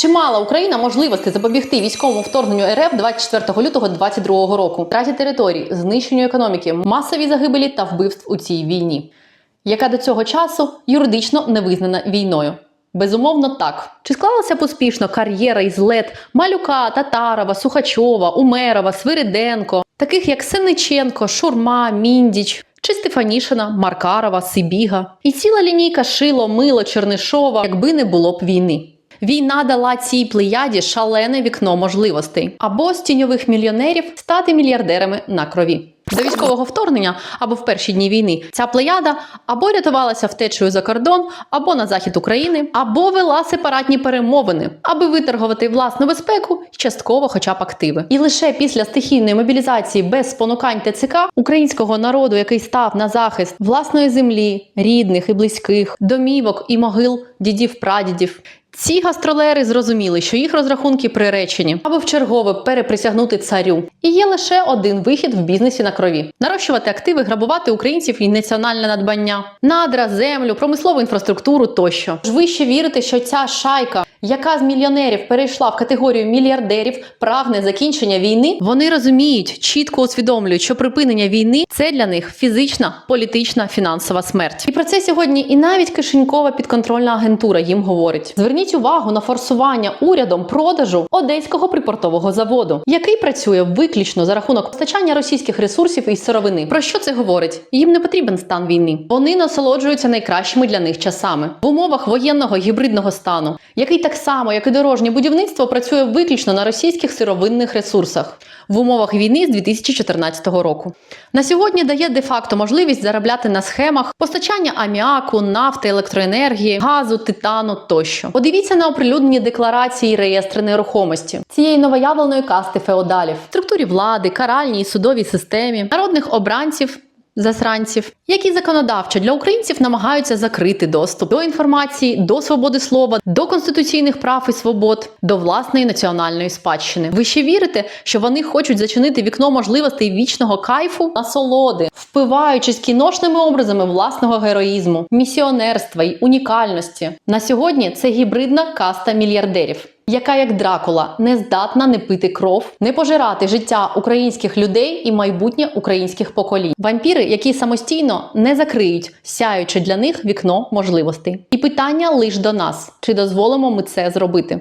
Чи мала Україна можливості запобігти військовому вторгненню РФ 24 лютого 2022 року, втраті територій, знищенню економіки, масовій загибелі та вбивств у цій війні, яка до цього часу юридично не визнана війною? Безумовно, так. Чи склалася б успішно кар'єра і злет Малюка, Татарова, Сухачова, Умерова, Свириденко, таких як Сениченко, Шурма, Міндіч, чи Стефанішина, Маркарова, Сибіга, і ціла лінійка Шило, Мило, Чернишова, якби не було б війни. Війна дала цій плеяді шалене вікно можливостей або з тіньових мільйонерів стати мільярдерами на крові. До військового вторгнення або в перші дні війни ця плеяда або рятувалася втечею за кордон, або на захід України, або вела сепаратні перемовини, аби виторгувати власну безпеку частково, хоча б активи. І лише після стихійної мобілізації без спонукань ТЦК українського народу, який став на захист власної землі, рідних і близьких, домівок і могил дідів прадідів. Ці гастролери зрозуміли, що їх розрахунки приречені, аби чергове переприсягнути царю. І є лише один вихід в бізнесі на крові: нарощувати активи, грабувати українців і національне надбання, надра, землю, промислову інфраструктуру тощо. Ж ви ще вірите, що ця шайка, яка з мільйонерів перейшла в категорію мільярдерів, прагне закінчення війни? Вони розуміють, чітко усвідомлюють, що припинення війни це для них фізична, політична, фінансова смерть. І про це сьогодні і навіть кишенькова підконтрольна агентура їм говорить. Зверніть увагу на форсування урядом продажу одеського припортового заводу, який працює виключно за рахунок постачання російських ресурсів і сировини. Про що це говорить? Їм не потрібен стан війни. Вони насолоджуються найкращими для них часами в умовах воєнного гібридного стану, який так само, як і дорожнє будівництво, працює виключно на російських сировинних ресурсах в умовах війни з 2014 року. На сьогодні дає де-факто можливість заробляти на схемах постачання аміаку, нафти, електроенергії, газу, титану тощо. Подивіться на оприлюднені декларації реєстри нерухомості цієї новоявленої касти феодалів, структурі влади, каральній судовій системі, народних обранців. Засранців, які законодавчо для українців намагаються закрити доступ до інформації, до свободи слова, до конституційних прав і свобод, до власної національної спадщини. Ви ще вірите, що вони хочуть зачинити вікно можливостей вічного кайфу, насолоди, впиваючись кіношними образами власного героїзму, місіонерства й унікальності. На сьогодні це гібридна каста мільярдерів яка як Дракула не здатна не пити кров, не пожирати життя українських людей і майбутнє українських поколінь. Вампіри, які самостійно не закриють, сяючи для них вікно можливостей. І питання лише до нас: чи дозволимо ми це зробити?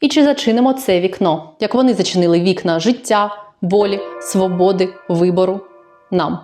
І чи зачинимо це вікно, як вони зачинили вікна життя, волі, свободи, вибору нам?